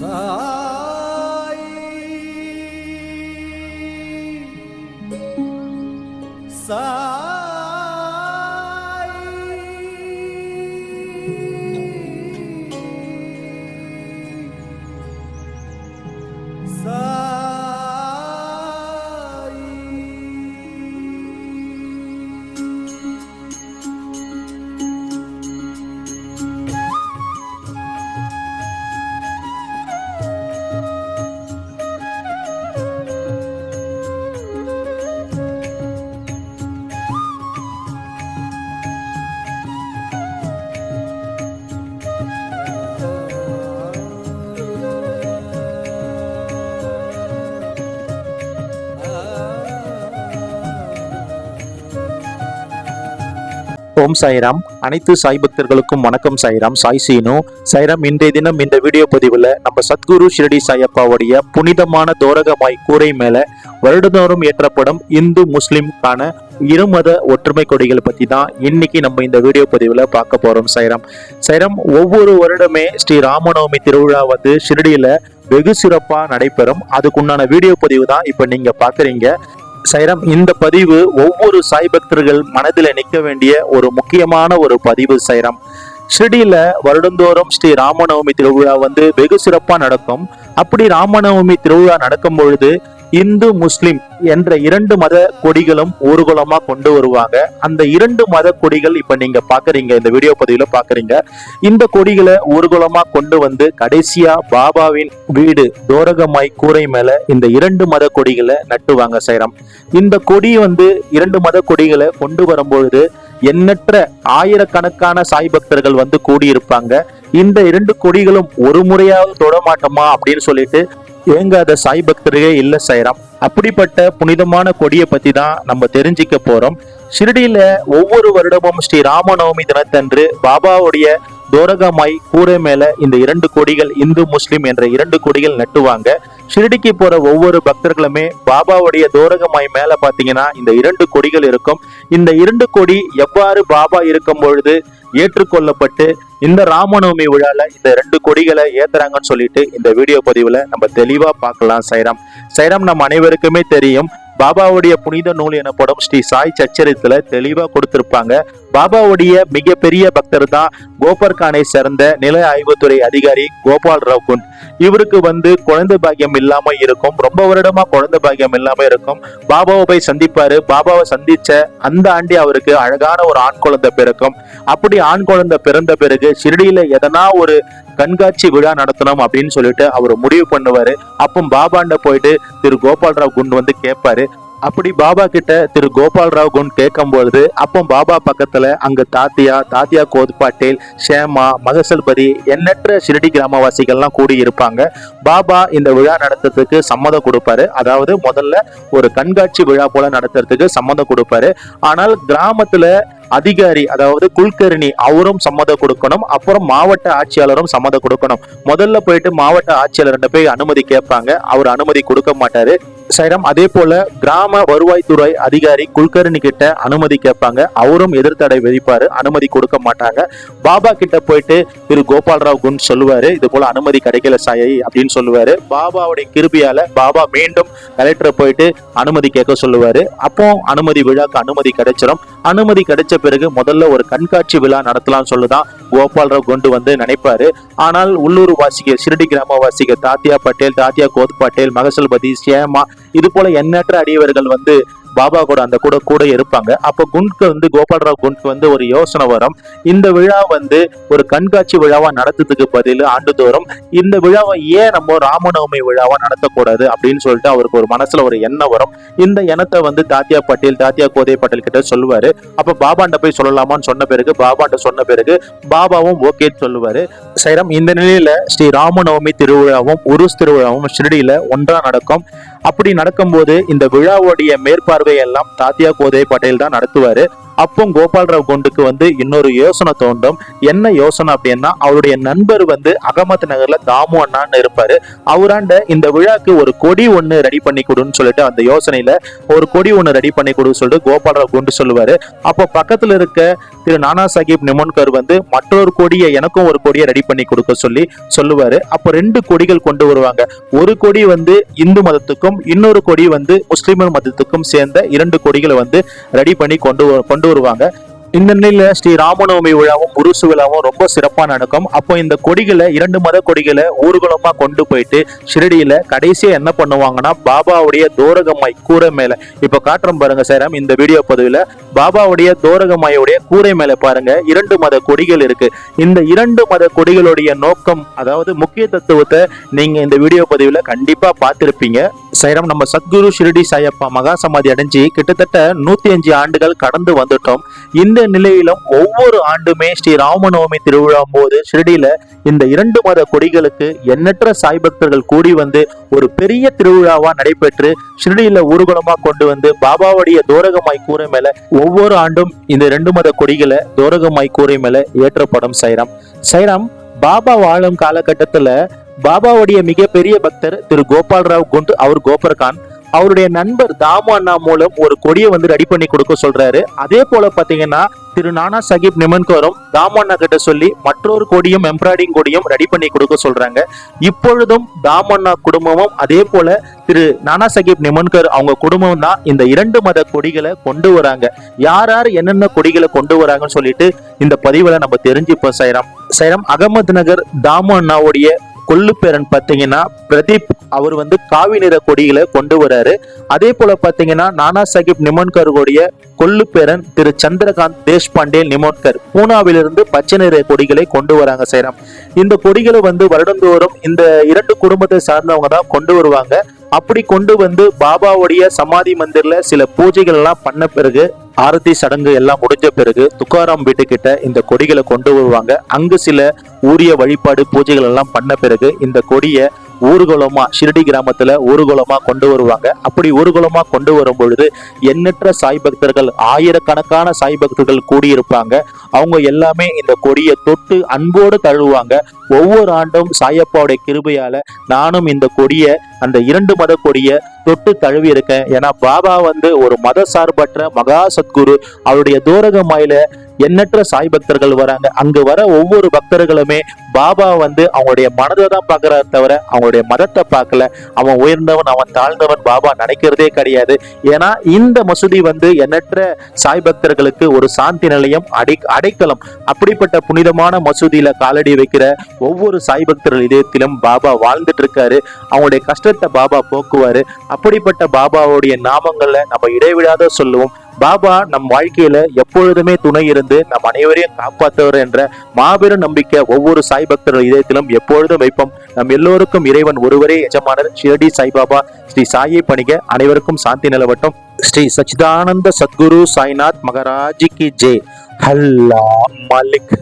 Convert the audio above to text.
far. ஓம் சாய்ராம். அனைத்து சாய் பக்தர்களுக்கும் வணக்கம் சாய்ராம். சாய் சீனு. சாய்ராம் இன்றைய தினம் இந்த வீடியோ பதிவில் நம்ம சத்குரு ஷிரடி சாயப்பாவுடைய புனிதமான தோரகமாய் கூரை மேலே வருடந்தோறும் ஏற்றப்படும் இந்து முஸ்லிம்கான இருமத ஒற்றுமை கொடிகளை பற்றி தான் இன்னைக்கு நம்ம இந்த வீடியோ பதிவில் பார்க்க போகிறோம் சைராம் சைரம் ஒவ்வொரு வருடமே ஸ்ரீ ராமநவமி திருவிழா வந்து ஷிரடியில் வெகு சிறப்பாக நடைபெறும். அதுக்குண்டான வீடியோ பதிவு தான் இப்போ நீங்கள் பார்க்குறீங்க. சைரம் இந்த பதிவு ஒவ்வொரு சாய் பக்தர்கள் மனதில் நிற்க வேண்டிய ஒரு முக்கியமான ஒரு பதிவு சைரம். ஷிரடியில வருடந்தோறும் ஸ்ரீ ராமநவமி திருவிழா வந்து வெகு சிறப்பா நடக்கும். அப்படி ராமநவமி திருவிழா நடக்கும் பொழுது இந்து முஸ்லிம் என்ற இரண்டு மத கொடிகளும் ஊர்வலமா கொண்டு வருவாங்க. அந்த இரண்டு மத கொடிகள் இப்ப நீங்க பாக்குறீங்க இந்த வீடியோ பதிவுல பாக்குறீங்க. இந்த கொடிகளை ஊர்வலமா கொண்டு வந்து கடைசியா பாபாவின் வீடு தோரகமாய் கூரை மேல இந்த இரண்டு மத கொடிகளை நட்டுவாங்க சைரம். இந்த கொடி வந்து இரண்டு மத கொடிகளை கொண்டு வரும்பொழுது எண்ணற்ற ஆயிரக்கணக்கான சாய் பக்தர்கள் வந்து கூடியிருப்பாங்க. இந்த இரண்டு கொடிகளும் ஒரு முறையாவது தொட மாட்டோமா அப்படின்னு சொல்லிட்டு ஏங்காத சாய் பக்தர்களே இல்ல சைராம். அப்படிப்பட்ட புனிதமான கொடியை பத்தி தான் நம்ம தெரிஞ்சுக்க போறோம். ஷிரடியில ஒவ்வொரு வருடமும் ஸ்ரீ ராமநவமி தினத்தன்று பாபாவுடைய தோரகமாய் கூரை மேல இந்த இரண்டு கொடிகள் இந்து முஸ்லிம் என்ற இரண்டு கொடிகள் நட்டுவாங்க. ஷிரடிக்கு போற ஒவ்வொரு பக்தர்களுமே பாபாவுடைய தோரகமாய் மேல பாத்தீங்கன்னா இந்த இரண்டு கொடிகள் இருக்கும். இந்த இரண்டு கொடி எவ்வாறு பாபா இருக்கும் பொழுது ஏற்றுக்கொள்ளப்பட்டு இந்த ராமநவமி விழால இந்த ரெண்டு கொடிகளை ஏத்துறாங்கன்னு சொல்லிட்டு இந்த வீடியோ பதிவுல நம்ம தெளிவா பார்க்கலாம் சைராம். சைராம் நம்ம அனைவருக்குமே தெரியும் பாபாவுடைய புனித நூல் எனப்படும் ஸ்ரீ சாய் சச்சரித்துல தெளிவா கொடுத்திருப்பாங்க. பாபாவுடைய மிகப்பெரிய பக்தர் தான் கோபர்கானை சேர்ந்த நில ஆய்வுத்துறை அதிகாரி கோபால் ராவ் குண்ட் இவருக்கு வந்து குழந்தை பாக்கியம் இல்லாம இருக்கும் ரொம்ப வருடமா குழந்தை பாக்கியம் இல்லாம இருக்கும். பாபாவை போய் சந்திப்பாரு. பாபாவை சந்திச்ச அந்த ஆண்டி அவருக்கு அழகான ஒரு ஆண் குழந்தை பிறக்கும். அப்படி ஆண் குழந்தை பிறந்த பிறகு ஷிரடியில எதனா ஒரு கண்காட்சி விழா நடத்தணும் அப்படின்னு சொல்லிட்டு அவர் முடிவு பண்ணுவாரு. அப்போ பாபாண்ட போயிட்டு திரு கோபால்ராவ் குண்ட் வந்து கேட்பாரு. அப்படி பாபா கிட்ட திரு கோபால்ராவ் குண்ட் கேட்கும் பொழுது அப்போ பாபா பக்கத்துல அங்க தாத்தியா தாத்தியா கோத் பாட்டேல் ஷேமா மகசல்பதி எண்ணற்ற ஷிரடி கிராமவாசிகள்லாம் கூடி இருப்பாங்க பாபா இந்த விழா நடத்துறதுக்கு சம்மதம் கொடுப்பாரு. அதாவது முதல்ல ஒரு கண்காட்சி விழா போல நடத்துறதுக்கு சம்மதம் கொடுப்பாரு. ஆனால் கிராமத்துல அதிகாரி அதாவது குல்கர்ணி அவரும் சம்மதம் கொடுக்கணும். அப்புறம் மாவட்ட ஆட்சியாளரும் சம்மதம் கொடுக்கணும். முதல்ல போயிட்டு மாவட்ட ஆட்சியாளர்கிட்ட போய் அனுமதி கேட்பாங்க. அவர் அனுமதி கொடுக்க மாட்டாரு. சைரம் அதே போல கிராம வருவாய்த்துறை அதிகாரி குல்கர்ணி கிட்ட அனுமதி கேட்பாங்க. அவரும் எதிர்த்தடை விதிப்பாரு. அனுமதி கொடுக்க மாட்டாங்க. பாபா கிட்ட போயிட்டு திரு கோபால்ராவ் குன் சொல்லுவாரு. இது போல அனுமதி கிடைக்கல சாயை அப்படின்னு சொல்லுவாரு. பாபாவுடைய கிருபியால பாபா மீண்டும் கலெக்டரை போயிட்டு அனுமதி கேட்க சொல்லுவாரு. அப்போ அனுமதி விழாக்கு அனுமதி கிடைச்சிடும் அனுமதி கிடைச்ச பிறகு முதல்ல ஒரு கண்காட்சி விழா நடத்தலாம்னு சொல்லுதான் கோபால்ராவ் கொண்டு வந்து நினைப்பாரு. ஆனால் உள்ளூர் வாசிக ஷிரடி கிராமவாசிக தாத்தியா பட்டேல் தாத்தியா கோத் பட்டேல் மகசல்பதி சேமா இது போல எண்ணற்ற அடியவர்கள் வந்து பாபா கூட அந்த கூட கூட இருப்பாங்க. அப்போ குண்ட்க்கு வந்து கோபால்ராவ் குண்ட்க்கு வந்து ஒரு யோசனை வரும். இந்த விழா வந்து ஒரு கண்காட்சி விழாவா நடத்துறதுக்கு பதில் ஆண்டுதோறும் இந்த விழாவை ஏன் நம்ம ராமநவமி விழாவா நடத்தக்கூடாது அப்படின்னு சொல்லிட்டு அவருக்கு ஒரு மனசுல ஒரு எண்ணம் வரும். இந்த எண்ணத்தை வந்து தாத்தியா பட்டேல் தாத்தியா கோதை பட்டேல் கிட்ட சொல்லுவாரு. அப்ப பாபாண்ட போய் சொல்லலாமான்னு சொன்ன பிறகு பாபாண்ட சொன்ன பிறகு பாபாவும் ஓகேன்னு சொல்லுவாரு. சைரம் இந்த நிலையில ஸ்ரீ ராமநவமி திருவிழாவும் உருஸ் திருவிழாவும் ஷிரடியில ஒன்றா நடக்கும். அப்படி நடக்கும்போது இந்த விழாவுடைய மேற்பார்வை எல்லாம் தாத்தியா கோதை பட்டேல் தான் நடத்துவாரு. அப்போ கோபால்ராவ் குண்டுக்கு வந்து இன்னொரு யோசனை தோண்டும் என்ன யோசனை அப்படின்னா அவருடைய நண்பர் வந்து அகமது நகர்ல தாமு அண்ணான்னு இருப்பாரு. அவராண்ட இந்த விழாக்கு ஒரு கொடி ஒண்ணு ரெடி பண்ணி கொடுன்னு சொல்லிட்டு அந்த யோசனையில ஒரு கொடி ஒண்ணு ரெடி பண்ணி கொடுன்னு சொல்லிட்டு கோபால்ராவ் குண்டு சொல்லுவாரு. அப்போ பக்கத்துல இருக்க திரு நானா சாஹிப் நிமோன்கர் வந்து மற்றொரு கொடியை எனக்கும் ஒரு கொடியை ரெடி பண்ணி கொடுக்க சொல்லி சொல்லுவாரு. அப்போ ரெண்டு கொடிகள் கொண்டு வருவாங்க. ஒரு கொடி வந்து இந்து மதத்துக்கும் இன்னொரு கொடி வந்து முஸ்லிம் மதத்துக்கும் சேர்ந்த இரண்டு கொடிகளை வந்து ரெடி பண்ணி கொண்டு கொண்டு கொண்டு வருவாங்க. இந்த நிலையில ஸ்ரீ ராமநவமி விழாவும் உருசு விழாவும் ரொம்ப சிறப்பா நடக்கும். அப்போ இந்த கொடிகளை இரண்டு மத கொடிகளை ஊர்வலமா கொண்டு போயிட்டு ஷிரடியில கடைசியா என்ன பண்ணுவாங்கன்னா பாபாவுடைய தோரகம்மாய் கூரை மேல. இப்ப காட்டுறோம் பாருங்க சேரம் இந்த வீடியோ பதிவுல. பாபாவுடைய தோரகம்மாயுடைய கூரை மேல பாருங்க இரண்டு மத கொடிகள் இருக்கு. இந்த இரண்டு மத கொடிகளுடைய நோக்கம் அதாவது முக்கிய தத்துவத்தை நீங்க இந்த வீடியோ பதிவுல கண்டிப்பா பார்த்திருப்பீங்க. சைரம் நம்ம சத்குரு ஷிரடி சாயப்பா மகா சமாதி அடைஞ்சு கிட்டத்தட்ட நூத்தி அஞ்சு ஆண்டுகள் கடந்து வந்துட்டோம். இந்த நிலையிலும் ஒவ்வொரு ஆண்டுமே ஸ்ரீ ராமநவமி திருவிழா போது ஷிரடியில இந்த இரண்டு மத கொடிகளுக்கு எண்ணற்ற சாய் பக்தர்கள் கூடி வந்து ஒரு பெரிய திருவிழாவா நடைபெற்று ஷிரடியில ஊர்வலமா கொண்டு வந்து பாபாவுடைய தோரகமாய் கூரை மேல ஒவ்வொரு ஆண்டும் இந்த ரெண்டு மத கொடிகளை தோரகமாய் கூரை மேல ஏற்றப்படும் சைராம். சைராம் பாபா வாழும் காலகட்டத்துல பாபாவுடைய மிகப்பெரிய பக்தர் திரு கோபால்ராவ் குண்ட் அவர் கோபர்கான். அவருடைய நண்பர் தாமு அண்ணா மூலம் ஒரு கொடியை வந்து ரெடி பண்ணி கொடுக்க சொல்றாரு. அதே போல பாத்தீங்கன்னா திரு நானா சாஹிப் நிமன்கரும் தாமு அண்ணா கிட்ட சொல்லி மற்றொரு கொடியும் எம்ப்ராய்டிங் கொடியும் ரெடி பண்ணி கொடுக்க சொல்றாங்க. இப்பொழுதும் தாமு அண்ணா குடும்பமும் அதே போல திரு நானா சாஹிப் நிமன்கர் அவங்க குடும்பம் தான் இந்த இரண்டு மத கொடிகளை கொண்டு வராங்க. யார் யார் என்னென்ன கொடிகளை கொண்டு வராங்கன்னு சொல்லிட்டு இந்த பதிவுல நம்ம தெரிஞ்சுப்போம் சைரம். சைரம் அகமது நகர் தாமு அண்ணாவுடைய கொள்ளுப்பேரன் பார்த்தீங்கன்னா பிரதீப் அவர் வந்து காவி நிற கொடிகளை கொண்டு வராரு. அதே போல பார்த்தீங்கன்னா நானா சாஹிப் நிமோன்கருடைய கொள்ளுப்பேரன் திரு சந்திரகாந்த் தேஷ்பாண்டே நிமோன்கர் பூனாவிலிருந்து பச்சை நிற கொடிகளை கொண்டு வராங்க சேரம். இந்த கொடிகளை வந்து வருடந்தோறும் இந்த இரண்டு குடும்பத்தை சார்ந்தவங்க தான் கொண்டு வருவாங்க. அப்படி கொண்டு வந்து பாபாவுடைய சமாதி மந்திரில் சில பூஜைகள் எல்லாம் பண்ண பிறகு ஆரத்தி சடங்கு எல்லாம் முடிஞ்ச பிறகு துக்காராம் வீட்டுக்கிட்ட இந்த கொடிகளை கொண்டு வருவாங்க. அங்கு சில ஊரிய வழிபாடு பூஜைகள் எல்லாம் பண்ண பிறகு இந்த கொடியை ஊர்கோலமா ஷிரடி கிராமத்துல ஊர்கோலமா கொண்டு வருவாங்க. அப்படி ஊர்கோலமா கொண்டு வரும் பொழுது எண்ணற்ற சாய் பக்தர்கள் ஆயிரக்கணக்கான சாய் பக்தர்கள் கூடியிருப்பாங்க. அவங்க எல்லாமே இந்த கொடியை தொட்டு அன்போடு தழுவுவாங்க. ஒவ்வொரு ஆண்டும் சாயப்பாவுடைய கிருபையால நானும் இந்த கொடியை அந்த இரண்டு மத கொடியை தொட்டு தழுவி இருக்கேன் ஏன்னா பாபா வந்து ஒரு மத சார்பற்ற மகா சத்குரு. அவருடைய தூரகமாயில எண்ணற்ற சாய் பக்தர்கள் வராங்க. அங்க வர ஒவ்வொரு பக்தர்களுமே பாபா வந்து அவங்களுடைய மனதை தான் பார்க்கறாரு தவிர அவங்களுடைய மதத்தை பார்க்கல. அவன் உயர்ந்தவன் அவன் தாழ்ந்தவன் பாபா நினைக்கிறதே கிடையாது. ஏன்னா இந்த மசூதி வந்து எண்ணற்ற சாய் பக்தர்களுக்கு ஒரு சாந்தி நிலையம் அடை அடைக்கலம். அப்படிப்பட்ட புனிதமான மசூதியில காலடி வைக்கிற ஒவ்வொரு சாய் பக்தர்கள் இதயத்திலும் பாபா வாழ்ந்துட்டு இருக்காரு. அவங்களுடைய கஷ்டத்தை பாபா போக்குவாரு. அப்படிப்பட்ட பாபாவுடைய நாமங்களை நம்ம இடைவிடாத சொல்லுவோம். பாபா நம் வாழ்க்கையில எப்பொழுதுமே துணை இருந்து நம் அனைவரையும் காப்பாற்றுவர் என்ற மாபெரும் நம்பிக்கை ஒவ்வொரு சாய் பக்தர்கள் இதயத்திலும் எப்பொழுதும் வைப்போம். நம் எல்லோருக்கும் இறைவன் ஒருவரே எஜமானர் ஷிரடி சாய்பாபா ஸ்ரீ சாயை பணிக. அனைவருக்கும் சாந்தி நிலவட்டும். ஸ்ரீ சச்சிதானந்த சத்குரு சாய்நாத் மகராஜி கி ஜெய். ஹல்லா மாலிக்.